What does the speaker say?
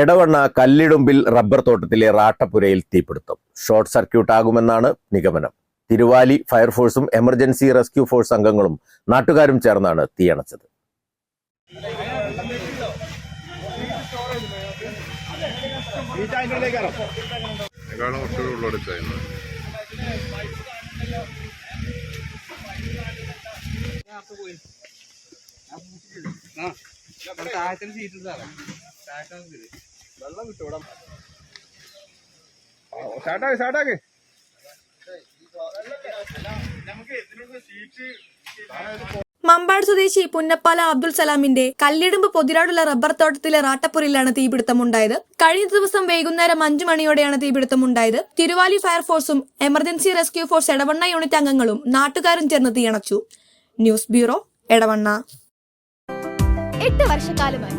Edavanna Kallidumbil rubber തോട്ടത്തിലെ റാട്ടപ്പുരയിൽ തീപിടുത്തം. Short circuit ആകുമെന്നാണ് നിഗമനം. തിരുവാലി ഫയർഫോഴ്സും എമർജൻസി റെസ്ക്യൂ ഫോഴ്സ് അംഗങ്ങളും നാട്ടുകാരും ചേർന്നാണ് തീയണച്ചത്. കുറച്ചുകൂടി ഉള്ളെടുത്തായിരുന്നു സ്റ്റാർട്ടാക്കി സ്റ്റാർട്ടാക്കി. മമ്പാട് സ്വദേശി പുന്നപ്പാല അബ്ദുൽ സലാമിന്റെ കല്ലിടുമ്പ് പൊതിരാടുള്ള റബ്ബർ തോട്ടത്തിലെ റാട്ടപ്പുരയിലാണ് തീപിടുത്തമുണ്ടായത്. കഴിഞ്ഞ ദിവസം വൈകുന്നേരം അഞ്ചു മണിയോടെയാണ് തീപിടുത്തമുണ്ടായത്. തിരുവാലി ഫയർഫോഴ്സും emergency rescue force Edavanna unit അംഗങ്ങളും നാട്ടുകാരും ചേർന്ന് തീയണച്ചു. News bureau Edavanna. എട്ട് വർഷക്കാലമായി